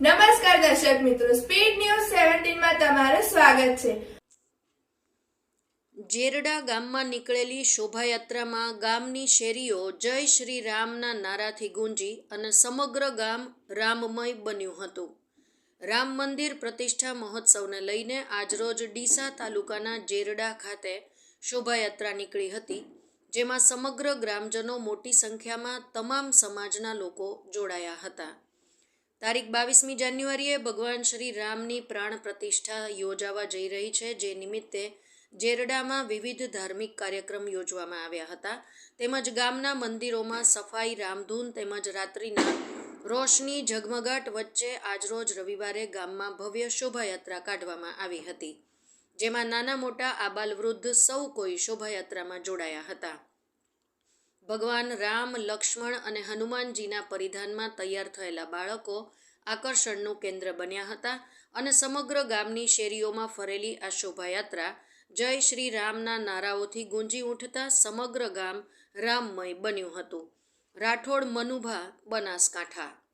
નમસ્કાર દર્શક મિત્રો સ્પીડ ન્યૂઝ સેવન્ટીનમાં તમારું સ્વાગત છે. જેરડા ગામમાં નીકળેલી શોભાયાત્રામાં ગામની શેરીઓ જય શ્રી રામના નારાથી ગુંજી અને સમગ્ર ગામ રામમય બન્યું હતું. રામ મંદિર પ્રતિષ્ઠા મહોત્સવને લઈને આજરોજ ડીસા તાલુકાના જેરડા ખાતે શોભાયાત્રા નીકળી હતી, જેમાં સમગ્ર ગ્રામજનો મોટી સંખ્યામાં તમામ સમાજના લોકો જોડાયા હતા. તારીખ બાવીસમી જાન્યુઆરીએ ભગવાન શ્રી રામની પ્રાણ પ્રતિષ્ઠા યોજાવા જઈ રહી છે. જે નિમિત્તે જેરડામાં વિવિધ ધાર્મિક કાર્યક્રમ યોજવામાં આવ્યા હતા. તેમજ ગામના મંદિરોમાં સફાઈ, રામધૂન તેમજ રાત્રિના રોશની ઝગમગાટ વચ્ચે આજરોજ રવિવારે ગામમાં ભવ્ય શોભાયાત્રા કાઢવામાં આવી હતી, જેમાં નાના મોટા આબાલ વૃદ્ધ સૌ કોઈ શોભાયાત્રામાં જોડાયા હતા. ભગવાન રામ, લક્ષ્મણ અને હનુમાનજીના પરિધાનમાં તૈયાર થયેલા બાળકો આકર્ષણનું કેન્દ્ર બન્યા હતા અને સમગ્ર ગામની શેરીઓમાં ફરેલી આ શોભાયાત્રા જય શ્રી રામના નારાઓથી ગુંજી ઉઠતા સમગ્ર ગામ રામમય બન્યું હતું. રાઠોડ મનુભા બનાસકાંઠા